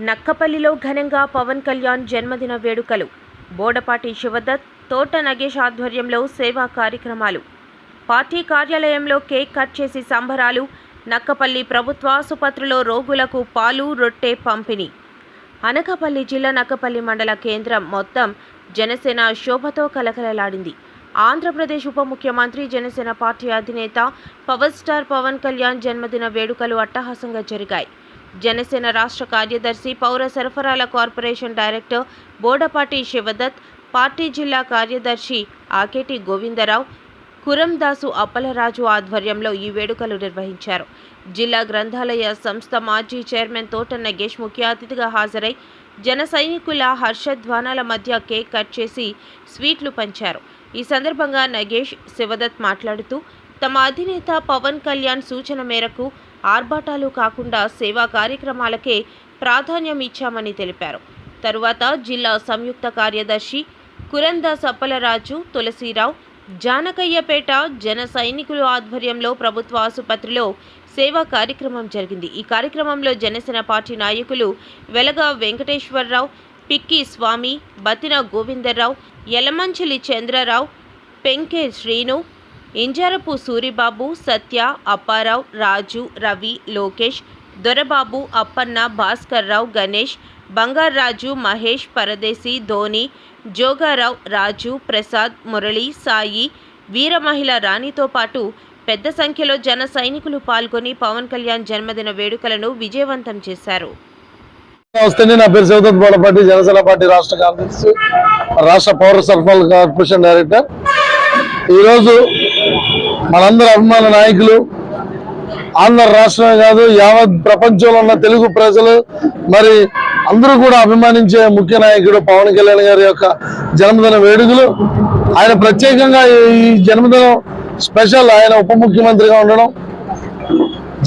నక్కపల్లిలో ఘనంగా పవన్ కళ్యాణ్ జన్మదిన వేడుకలు. బోడపాటి శివదత్ తోట నగేష్ ఆధ్వర్యంలో సేవా కార్యక్రమాలు. పార్టీ కార్యాలయంలో కేక్ కట్ చేసి సంబరాలు నక్కపల్లి ప్రభుత్వ ఆసుపత్రిలో రోగులకు పాలు రొట్టె పంపిణీ. అనకాపల్లి జిల్లా నక్కపల్లి మండల కేంద్రం మొత్తం జనసేన శోభతో కలకలలాడింది. ఆంధ్రప్రదేశ్ ఉప ముఖ్యమంత్రి జనసేన పార్టీ అధినేత పవర్ స్టార్ పవన్ కళ్యాణ్ జన్మదిన వేడుకలు అట్టహాసంగా జరిగాయి. జనసేన రాష్ట్ర కార్యదర్శి పౌర సరఫరాల corporation director Bodapati Sivadatt party జిల్లా కార్యదర్శి ఆకేటి గోవిందరావు కురందాసు అప్పలరాజు ఆధ్వర్యంలో ఈ వేడుకలు నిర్వహించారు. జిల్లా గ్రంథాలయ సంస్థ మాజీ చైర్మన్ తోట నగేష్ ముఖ్య అతిథిగా హాజరై జన సైనికుల హర్షధ్వానాల మధ్య కేక్ కట్ చేసి స్వీట్లు పంచారు. ఈ సందర్భంగా నగేష్ శివదత్ మాట్లాడుతూ తమ అధినేత పవన్ కళ్యాణ్ సూచన మేరకు ఆర్భాటాలు కాకుండా సేవా కార్యక్రమాలకే ప్రాధాన్యం ఇచ్చామని తెలిపారు. తరువాత జిల్లా సంయుక్త కార్యదర్శి కురందాస్ అప్పలరాజు తులసిరావు జానకయ్యపేట జన సైనికుల ఆధ్వర్యంలో ప్రభుత్వ ఆసుపత్రిలో సేవా కార్యక్రమం జరిగింది. ఈ కార్యక్రమంలో జనసేన పార్టీ నాయకులు వెలగ వెంకటేశ్వరరావు పిక్కి స్వామి బతిన గోవిందరావు యలమంచిలి చంద్రరావు పెంకే శ్రీను ఇంజరపు సూరిబాబు సత్య అప్పారావు రాజు రవి లోకేష్ దొరబాబు అప్పన్న భాస్కర్రావు గణేష్ బంగారాజు మహేష్ పరదేశి ధోని జోగారావు రాజు ప్రసాద్ మురళి సాయి వీరమహిళ రాణితో పాటు పెద్ద సంఖ్యలో జన సైనికులు పాల్గొని పవన్ కళ్యాణ్ జన్మదిన వేడుకలను విజయవంతం చేశారు. నా పేరు శివదత్ బోడపాటి జనసేన పార్టీ రాష్ట్ర రాష్ట్ర పౌర సరఫరాల కార్పొరేషన్ డైరెక్టర్. ఈరోజు మనందరి అభిమాన నాయకులు ఆంధ్ర రాష్ట్రమే కాదు యావత్ ప్రపంచంలో ఉన్న తెలుగు ప్రజలు మరి అందరూ కూడా అభిమానించే ముఖ్య నాయకుడు పవన్ కళ్యాణ్ గారి యొక్క జన్మదిన వేడుకలు. ఆయన ప్రత్యేకంగా ఈ జన్మదినం స్పెషల్ ఆయన ఉప ముఖ్యమంత్రిగా ఉండడం.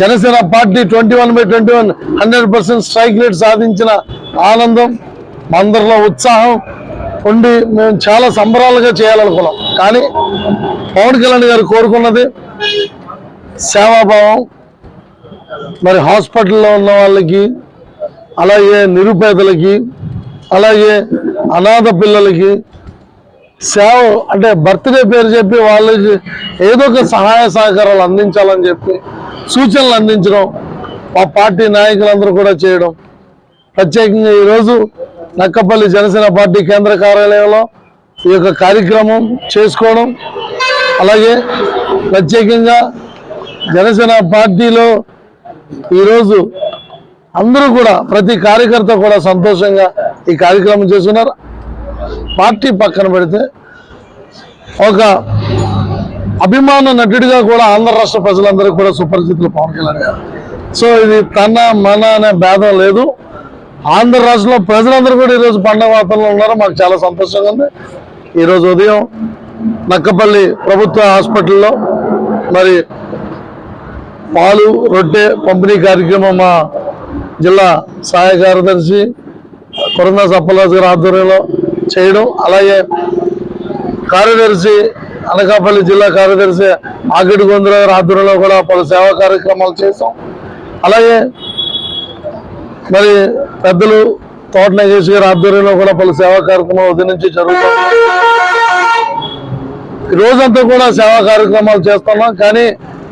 Janasena party twenty one by twenty one hundred percent strike rate సాధించిన ఆనందం అందరిలో ఉత్సాహం ఉండి మేము చాలా సంబరాలుగా చేయాలనుకున్నాం. కానీ పవన్ కళ్యాణ్ గారు కోరుకున్నది సేవాభావం. మరి హాస్పిటల్లో ఉన్న వాళ్ళకి అలాగే నిరుపేదలకి అలాగే అనాథ పిల్లలకి సేవ అంటే బర్త్డే పేరు చెప్పి వాళ్ళకి ఏదో ఒక సహాయ సహకారాలు అందించాలని చెప్పి సూచనలు అందించడం మా పార్టీ నాయకులందరూ కూడా చేయడం. ప్రత్యేకంగా ఈరోజు నక్కపల్లి జనసేన పార్టీ కేంద్ర కార్యాలయంలో ఈ యొక్క కార్యక్రమం చేసుకోవడం అలాగే ప్రత్యేకంగా జనసేన పార్టీలో ఈరోజు అందరూ కూడా ప్రతి కార్యకర్త కూడా సంతోషంగా ఈ కార్యక్రమం చేస్తున్నారు. పార్టీ పక్కన పెడితే ఒక అభిమాన నటుడిగా కూడా ఆంధ్ర రాష్ట్ర ప్రజలందరికీ కూడా సుపరిచితులు పవన్ కళ్యాణ్ గారు. సో ఇది తన మన అనే భేదం లేదు. ఆంధ్ర రాష్ట్రంలో ప్రజలందరూ కూడా ఈరోజు పండగ వాతావరణంలో ఉన్నారు. మాకు చాలా సంతోషంగా ఉంది. ఈరోజు ఉదయం నక్కపల్లి ప్రభుత్వ హాస్పిటల్లో మరి పాలు రొట్టె పంపిణీ కార్యక్రమం మా జిల్లా సహాయ కార్యదర్శి కొరందాస్ అప్పలరాజు గారి ఆధ్వర్యంలో చేయడం. అలాగే కార్యదర్శి అనకాపల్లి జిల్లా కార్యదర్శి ఆకిడి గొంతుల గారి ఆధ్వర్యంలో కూడా పలు సేవా కార్యక్రమాలు చేసాం అలాగే మరి పెద్దలు తోట నగేష్ గారి ఆధ్వర్యంలో కూడా పలు సేవా కార్యక్రమాలు ఉదయం నుంచి జరుగుతున్నాయి రోజంతా కూడా సేవా కార్యక్రమాలు చేస్తున్నాం. కానీ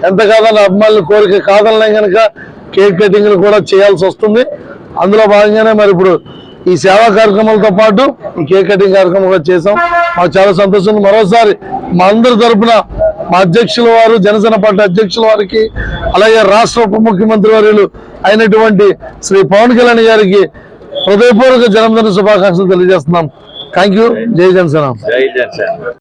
ఎంత కాదని అభిమానుల కోరిక కాదని కనుక కేక్ కటింగ్లు కూడా చేయాల్సి వస్తుంది. అందులో భాగంగానే మరి ఇప్పుడు ఈ సేవా కార్యక్రమాలతో పాటు ఈ కేక్ కటింగ్ కార్యక్రమం కూడా చేసాం మాకు చాలా సంతోషం మరోసారి మా అందరి తరఫున మా అధ్యక్షుల వారు జనసేన పార్టీ అధ్యక్షుల వారికి అలాగే రాష్ట్ర ఉప ముఖ్యమంత్రి వర్యులు అయినటువంటి శ్రీ పవన్ కళ్యాణ్ గారికి హృదయపూర్వక జన్మదిన శుభాకాంక్షలు తెలియజేస్తున్నాం. థ్యాంక్ యూ జై జనసేన. జై జనసేన.